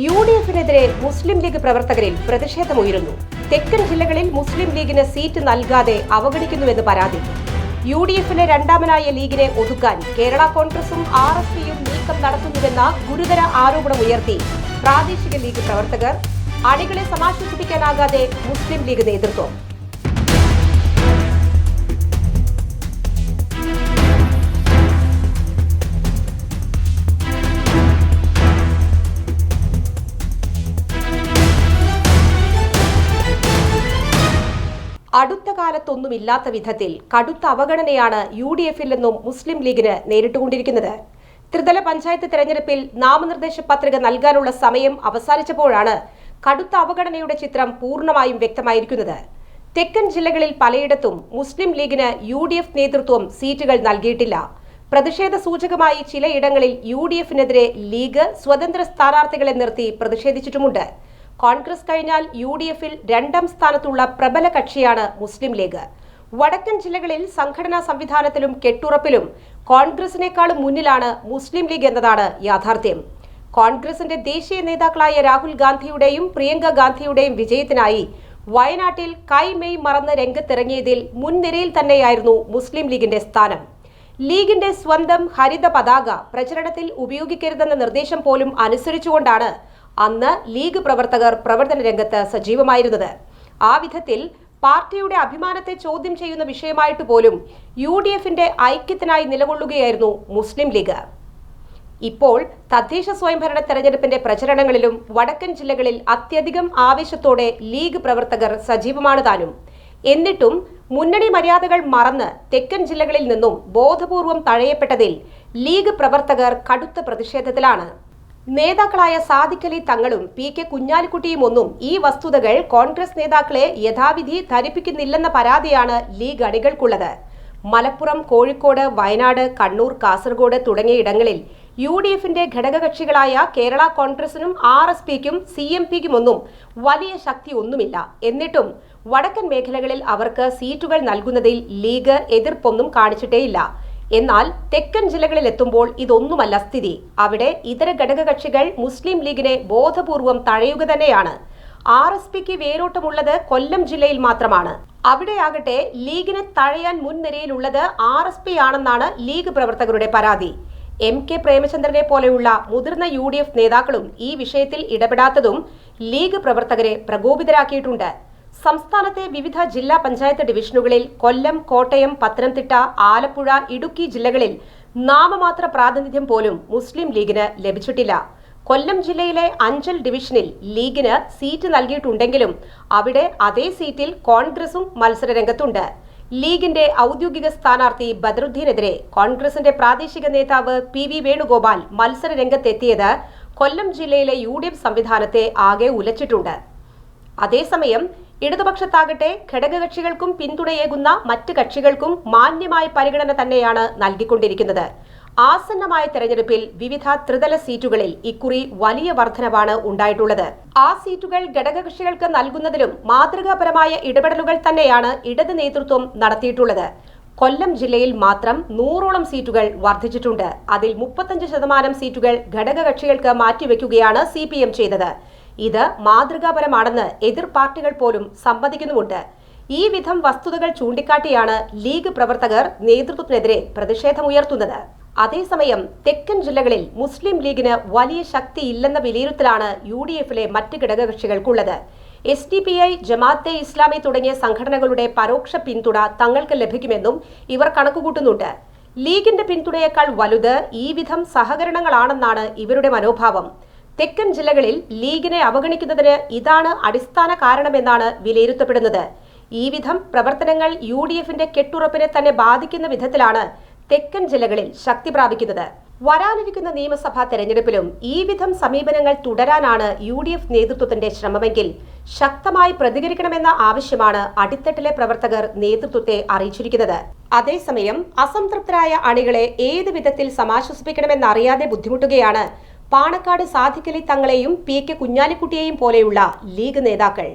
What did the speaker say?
U D എഫിനെതിരെ മുസ്ലിം ലീഗ് പ്രവർത്തകരിൽ പ്രതിഷേധമുയരുന്നു. തെക്കൻ ജില്ലകളിൽ മുസ്ലിം ലീഗിന് സീറ്റ് നൽകാതെ അവഗണിക്കുന്നുവെന്ന് പരാതി. യു ഡി എഫിലെ രണ്ടാമനായ ലീഗിനെ ഒതുക്കാൻ കേരള കോൺഗ്രസും ആർ എസ് പിയും നീക്കം നടത്തുന്നുവെന്ന ഗുരുതര ആരോപണമുയർത്തി പ്രാദേശിക ലീഗ് പ്രവർത്തകർ. അണികളെ സമാശ്വസിപ്പിക്കാനാകാതെ മുസ്ലിം ലീഗ് നേതൃത്വം. കാലത്തൊന്നുമില്ലാത്ത വിധത്തിൽ കടുത്ത അവഗണനയാണ് യു ഡി എഫിൽ നിന്നും മുസ്ലിം ലീഗിന് നേരിട്ടുകൊണ്ടിരിക്കുന്നത്. ത്രിതല പഞ്ചായത്ത് തെരഞ്ഞെടുപ്പിൽ നാമനിർദ്ദേശ പത്രിക നൽകാനുള്ള സമയം അവസാനിച്ചപ്പോഴാണ് കടുത്ത അവഗണനയുടെ ചിത്രം പൂർണമായും വ്യക്തമായിരിക്കുന്നത്. തെക്കൻ ജില്ലകളിൽ പലയിടത്തും മുസ്ലിം ലീഗിന് യു ഡി എഫ് നേതൃത്വം സീറ്റുകൾ നൽകിയിട്ടില്ല. പ്രതിഷേധ സൂചകമായി ചിലയിടങ്ങളിൽ യു ഡി എഫിനെതിരെ ലീഗ് സ്വതന്ത്ര സ്ഥാനാർത്ഥികളെ നിർത്തി പ്രതിഷേധിച്ചിട്ടുമുണ്ട്. കോൺഗ്രസ് കഴിഞ്ഞാൽ യു ഡി എഫിൽ രണ്ടാം സ്ഥാനത്തുള്ള പ്രബല കക്ഷിയാണ് മുസ്ലിം ലീഗ്. വടക്കൻ ജില്ലകളിൽ സംഘടനാ സംവിധാനത്തിലും കെട്ടുറപ്പിലും കോൺഗ്രസിനേക്കാളും മുന്നിലാണ് മുസ്ലിം ലീഗ് എന്നതാണ് യാഥാർത്ഥ്യം. കോൺഗ്രസിന്റെ ദേശീയ നേതാക്കളായ രാഹുൽ ഗാന്ധിയുടെയും പ്രിയങ്ക ഗാന്ധിയുടെയും വിജയത്തിനായി വയനാട്ടിൽ കൈമെയ് മറന്ന് രംഗത്തിറങ്ങിയതിൽ മുൻനിരയിൽ തന്നെയായിരുന്നു മുസ്ലിം ലീഗിന്റെ സ്ഥാനം. ലീഗിന്റെ സ്വന്തം ഹരിത പതാക പ്രചരണത്തിൽ ഉപയോഗിക്കരുതെന്ന നിർദ്ദേശം പോലും അനുസരിച്ചുകൊണ്ടാണ് അന്ന് ലീഗ് പ്രവർത്തകർ പ്രവർത്തന രംഗത്ത് സജീവമായിരുന്നത്. ആ വിധത്തിൽ പാർട്ടിയുടെ അഭിമാനത്തെ ചോദ്യം ചെയ്യുന്ന വിഷയമായിട്ട് പോലും യു ഡി എഫിന്റെ ഐക്യത്തിനായി നിലകൊള്ളുകയായിരുന്നു മുസ്ലിം ലീഗ്. ഇപ്പോൾ തദ്ദേശ സ്വയംഭരണ തെരഞ്ഞെടുപ്പിന്റെ പ്രചരണങ്ങളിലും വടക്കൻ ജില്ലകളിൽ അത്യധികം ആവേശത്തോടെ ലീഗ് പ്രവർത്തകർ സജീവമാണ് താനും. എന്നിട്ടും മുന്നണി മര്യാദകൾ മറന്ന് തെക്കൻ ജില്ലകളിൽ നിന്നും ബോധപൂർവം തഴയപ്പെട്ടതിൽ ലീഗ് പ്രവർത്തകർ കടുത്ത പ്രതിഷേധത്തിലാണ്. നേതാക്കളായ സാദിഖലി തങ്ങളും പി കെ കുഞ്ഞാലിക്കുട്ടിയും ഒന്നും ഈ വസ്തുതകൾ കോൺഗ്രസ് നേതാക്കളെ യഥാവിധി ധരിപ്പിക്കുന്നില്ലെന്ന പരാതിയാണ് ലീഗ് അണികൾക്കുള്ളത്. മലപ്പുറം കോഴിക്കോട് വയനാട് കണ്ണൂർ കാസർഗോഡ് തുടങ്ങിയ ഇടങ്ങളിൽ യു ഡി എഫിന്റെ ഘടകകക്ഷികളായ കേരള കോൺഗ്രസിനും ആർ എസ് പിക്കും സി എം പിക്കുമൊന്നും വലിയ ശക്തി ഒന്നുമില്ല എന്നിട്ടും വടക്കൻ മേഖലകളിൽ അവർക്ക് സീറ്റുകൾ നൽകുന്നതിൽ ലീഗ് എതിർപ്പൊന്നും കാണിച്ചിട്ടേയില്ല. എന്നാൽ തെക്കൻ ജില്ലകളിൽ എത്തുമ്പോൾ ഇതൊന്നുമല്ല സ്ഥിതി. അവിടെ ഇതര ഘടകകക്ഷികൾ മുസ്ലിം ലീഗിനെ ബോധപൂർവം തഴയുക തന്നെയാണ്. ആർ എസ് പിക്ക് വേരോട്ടമുള്ളത് കൊല്ലം ജില്ലയിൽ മാത്രമാണ്. അവിടെയാകട്ടെ ലീഗിനെ തഴയാൻ മുൻനിരയിലുള്ളത് ആർ എസ് പി ആണെന്നാണ് ലീഗ് പ്രവർത്തകരുടെ പരാതി. എം കെ പ്രേമചന്ദ്രനെ പോലെയുള്ള മുതിർന്ന യു ഡി എഫ് നേതാക്കളും ഈ വിഷയത്തിൽ ഇടപെടാത്തതും ലീഗ് പ്രവർത്തകരെ പ്രകോപിതരാക്കിയിട്ടുണ്ട്. സംസ്ഥാനത്തെ വിവിധ ജില്ലാ പഞ്ചായത്ത് ഡിവിഷനുകളിൽ കൊല്ലം കോട്ടയം പത്തനംതിട്ട ആലപ്പുഴ ഇടുക്കി ജില്ലകളിൽ നാമമാത്ര പ്രാതിനിധ്യം പോലും മുസ്ലിം ലീഗിന് ലഭിച്ചിട്ടില്ല. കൊല്ലം ജില്ലയിലെ അഞ്ചൽ ഡിവിഷനിൽ ലീഗിന് സീറ്റ് നൽകിയിട്ടുണ്ടെങ്കിലും അവിടെ അതേ സീറ്റിൽ കോൺഗ്രസും മത്സരരംഗത്തുണ്ട്. ലീഗിന്റെ ഔദ്യോഗിക സ്ഥാനാർത്ഥി ബദറുദ്ദീനെതിരെ കോൺഗ്രസിന്റെ പ്രാദേശിക നേതാവ് പി വി വേണുഗോപാൽ മത്സരരംഗത്തെത്തിയത് കൊല്ലം ജില്ലയിലെ യു ഡി എഫ് സംവിധാനത്തെ ആകെ ഉലച്ചിട്ടുണ്ട്. അതേസമയം ഇടതുപക്ഷത്താകട്ടെ ഘടകകക്ഷികൾക്കും പിന്തുണയേകുന്ന മറ്റ് കക്ഷികൾക്കും മാന്യമായ പരിഗണന തന്നെയാണ് നൽകിക്കൊണ്ടിരിക്കുന്നത്. ആസന്നമായ തെരഞ്ഞെടുപ്പിൽ വിവിധ ത്രിതല സീറ്റുകളിൽ ഇക്കുറി വലിയ വർധനവാണ് ഉണ്ടായിട്ടുള്ളത്. ആ സീറ്റുകൾ ഘടകകക്ഷികൾക്ക് നൽകുന്നതിലും മാതൃകാപരമായ ഇടപെടലുകൾ തന്നെയാണ് ഇടത് നേതൃത്വം നടത്തിയിട്ടുള്ളത്. കൊല്ലം ജില്ലയിൽ മാത്രം നൂറോളം സീറ്റുകൾ വർദ്ധിച്ചിട്ടുണ്ട് അതിൽ മുപ്പത്തഞ്ച് ശതമാനം സീറ്റുകൾ ഘടകകക്ഷികൾക്ക് മാറ്റിവെക്കുകയാണ് സി ചെയ്തത്. ഇത് മാതൃകാപരമാണെന്ന് എതിർ പാർട്ടികൾ പോലും സമ്മതിക്കുന്നുമുണ്ട്. ഈ വിധം വസ്തുതകൾ ചൂണ്ടിക്കാട്ടിയാണ് ലീഗ് പ്രവർത്തകർ നേതൃത്വത്തിനെതിരെ പ്രതിഷേധമുയർത്തുന്നത് അതേസമയം തെക്കൻ ജില്ലകളിൽ മുസ്ലിം ലീഗിന് വലിയ ശക്തിയില്ലെന്ന വിലയിരുത്തലാണ് യു ഡി എഫിലെ മറ്റ് ഘടകകക്ഷികൾക്കുള്ളത്. S D P I Jamaat Islami തുടങ്ങിയ സംഘടനകളുടെ പരോക്ഷ പിന്തുണ തങ്ങൾക്ക് ലഭിക്കുമെന്നും ഇവർ കണക്കുകൂട്ടുന്നുണ്ട്. ലീഗിന്റെ പിന്തുണയേക്കാൾ വലുത് ഈ വിധം സഹകരണങ്ങളാണെന്നാണ് ഇവരുടെ മനോഭാവം. തെക്കൻ ജില്ലകളിൽ ലീഗിനെ അവഗണിക്കുന്നതിന് ഇതാണ് അടിസ്ഥാന കാരണമെന്നാണ് വിലയിരുത്തപ്പെടുന്നത്. ഈ വിധം പ്രവർത്തനങ്ങൾ യു ഡി എഫിന്റെ കെട്ടുറപ്പിനെ തന്നെ ബാധിക്കുന്ന വിധത്തിലാണ് തെക്കൻ ജില്ലകളിൽ ശക്തി പ്രാപിക്കുന്നത്. വരാനിരിക്കുന്ന നിയമസഭാ തെരഞ്ഞെടുപ്പിലും ഈ വിധം സമീപനങ്ങൾ തുടരാനാണ് യു ഡി എഫ് നേതൃത്വത്തിന്റെ ശ്രമമെങ്കിൽ ശക്തമായി പ്രതികരിക്കണമെന്ന ആവശ്യമാണ് അടിത്തട്ടിലെ പ്രവർത്തകർ നേതൃത്വത്തെ അറിയിച്ചിരിക്കുന്നത്. അതേസമയം അസംതൃപ്തരായ അണികളെ ഏത് വിധത്തിൽ സമാശ്വസിപ്പിക്കണമെന്നറിയാതെ ബുദ്ധിമുട്ടുകയാണ് പാണക്കാട് സാധിക്കലി തങ്ങളെയും പി കെ കുഞ്ഞാലിക്കുട്ടിയെയും പോലെയുള്ള ലീഗ് നേതാക്കൾ.